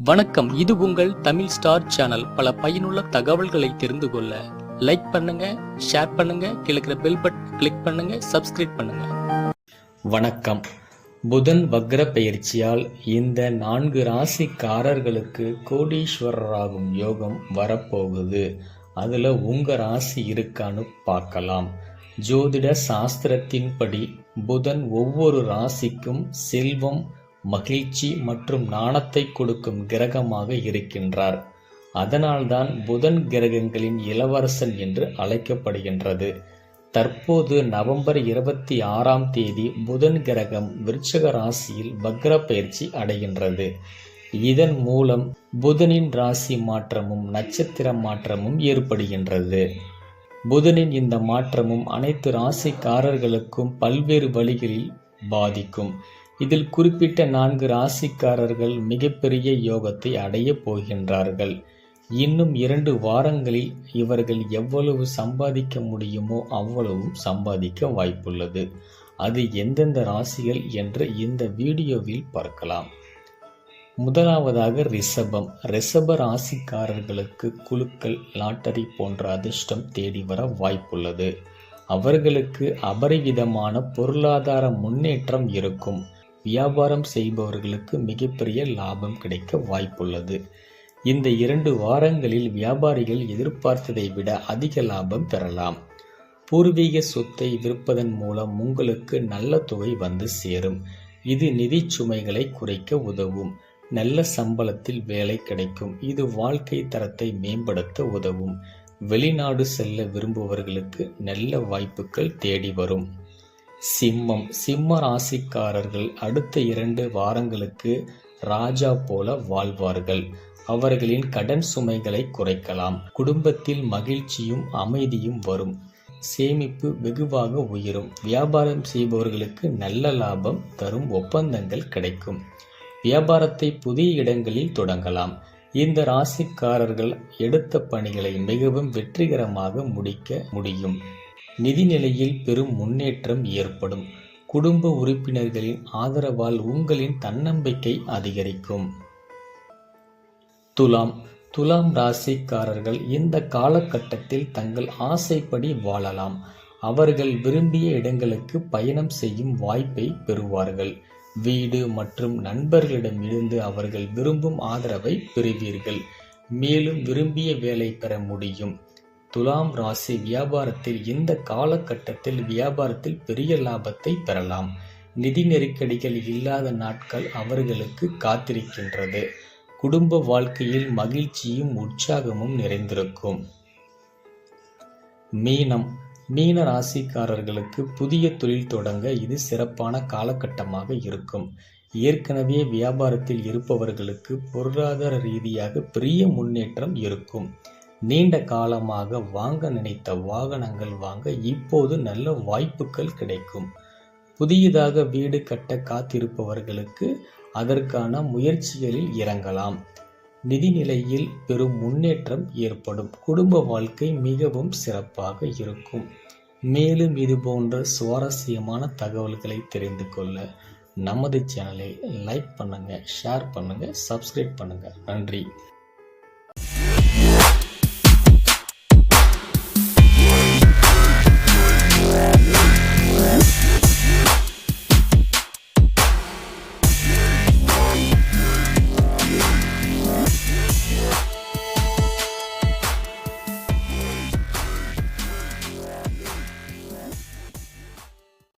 வணக்கம். இது உங்கள் தமிழ் ஸ்டார் சேனல். பல பயனுள்ள தகவல்களை தெரிந்து கொள்ள லைக் பண்ணுங்க ஷேர் பண்ணுங்க கிழக்கிற பெல் பட்டன் கிளிக் பண்ணுங்க சப்ஸ்கிரைப் பண்ணுங்க. வணக்கம். புதன் வக்ர பயிற்சியால் இந்த நான்கு ராசிக்காரர்களுக்கு கோடீஸ்வரராகும் யோகம் வரப்போகுது. அதுல உங்க ராசி இருக்கான்னு பார்க்கலாம். ஜோதிட சாஸ்திரத்தின்படி புதன் ஒவ்வொரு ராசிக்கும் செல்வம் மகிழ்ச்சி மற்றும் நாணத்தை கொடுக்கும் கிரகமாக இருக்கின்றார். அதனால்தான் புதன் கிரகங்களின் இளவரசன் என்று அழைக்கப்படுகின்றது. தற்போது நவம்பர் இருபத்தி ஆறாம் தேதி புதன் கிரகம் விருச்சக ராசியில் வக்ர பயிற்சி அடைகின்றது. இதன் மூலம் புதனின் ராசி மாற்றமும் நட்சத்திர மாற்றமும் ஏற்படுகின்றது. புதனின் இந்த மாற்றமும் அனைத்து ராசிக்காரர்களுக்கும் பல்வேறு வழிகளில் பாதிக்கும். இதில் குறிப்பிட்ட நான்கு ராசிக்காரர்கள் மிகப்பெரிய யோகத்தை அடையப் போகின்றார்கள். இன்னும் இரண்டு வாரங்களில் இவர்கள் எவ்வளவு சம்பாதிக்க முடியுமோ அவ்வளவும் சம்பாதிக்க வாய்ப்புள்ளது. அது எந்தெந்த ராசிகள் என்று இந்த வீடியோவில் பார்க்கலாம். முதலாவதாக ரிஷபம். ரிஷப ராசிக்காரர்களுக்கு குழுக்கள் லாட்டரி போன்ற அதிர்ஷ்டம் தேடி வர வாய்ப்புள்ளது. அவர்களுக்கு அபரிவிதமான பொருளாதார முன்னேற்றம் இருக்கும். வியாபாரம் செய்பவர்களுக்கு மிகப்பெரிய லாபம் கிடைக்க வாய்ப்புள்ளது. இந்த இரண்டு வாரங்களில் வியாபாரிகள் எதிர்பார்த்ததை விட அதிக லாபம் பெறலாம். பூர்வீக சொத்தை விற்பதன் மூலம் உங்களுக்கு நல்ல தொகை வந்து சேரும். இது நிதி சுமைகளை குறைக்க உதவும். நல்ல சம்பளத்தில் வேலை கிடைக்கும். இது வாழ்க்கை தரத்தை மேம்படுத்த உதவும். வெளிநாடு செல்ல விரும்புபவர்களுக்கு நல்ல வாய்ப்புகள் தேடி வரும். சிம்மம். சிம்ம ராசிக்காரர்கள் அடுத்த இரண்டு வாரங்களுக்கு ராஜா போல வாழ்வார்கள். அவர்களின் கடன் சுமைகளை குறைக்கலாம். குடும்பத்தில் மகிழ்ச்சியும் அமைதியும் வரும். சேமிப்பு வெகுவாக உயரும். வியாபாரம் செய்பவர்களுக்கு நல்ல லாபம் தரும் ஒப்பந்தங்கள் கிடைக்கும். வியாபாரத்தை புதிய இடங்களில் தொடங்கலாம். இந்த ராசிக்காரர்கள் எடுத்த பணிகளை மிகவும் வெற்றிகரமாக முடிக்க முடியும். நிதிநிலையில் பெரும் முன்னேற்றம் ஏற்படும். குடும்ப உறுப்பினர்களின் ஆதரவால் உங்களின் தன்னம்பிக்கை அதிகரிக்கும். துலாம் துலாம் ராசிக்காரர்கள் இந்த காலகட்டத்தில் தங்கள் ஆசைப்படி வாழலாம். அவர்கள் விரும்பிய இடங்களுக்கு பயணம் செய்யும் வாய்ப்பை பெறுவார்கள். வீடு மற்றும் நண்பர்களிடமிருந்து அவர்கள் விரும்பும் ஆதரவை பெறுவீர்கள். மேலும் விரும்பிய வேலை பெற முடியும். துலாம் ராசி வியாபாரத்தில் இந்த காலகட்டத்தில் வியாபாரத்தில் பெரிய லாபத்தை பெறலாம். நிதி நெருக்கடிகள் இல்லாத நாட்கள் அவர்களுக்கு காத்திருக்கின்றது. குடும்ப வாழ்க்கையில் மகிழ்ச்சியும் உற்சாகமும் நிறைந்திருக்கும். மீனம். மீன ராசிக்காரர்களுக்கு புதிய தொழில் தொடங்க இது சிறப்பான காலகட்டமாக இருக்கும். ஏற்கனவே வியாபாரத்தில் இருப்பவர்களுக்கு பொருளாதார ரீதியாக பெரிய முன்னேற்றம் இருக்கும். நீண்ட காலமாக வாங்க நினைத்த வாகனங்கள் வாங்க இப்போது நல்ல வாய்ப்புகள் கிடைக்கும். புதியதாக வீடு கட்ட காத்திருப்பவர்களுக்கு அதற்கான முயற்சிகளில் இறங்கலாம். நிதிநிலையில் பெரும் முன்னேற்றம் ஏற்படும். குடும்ப வாழ்க்கை மிகவும் சிறப்பாக இருக்கும். மேலும் இது போன்ற சுவாரஸ்யமான தகவல்களை தெரிந்து கொள்ள நமது சேனலை லைக் பண்ணுங்கள் ஷேர் பண்ணுங்கள் சப்ஸ்கிரைப் பண்ணுங்கள் நன்றி.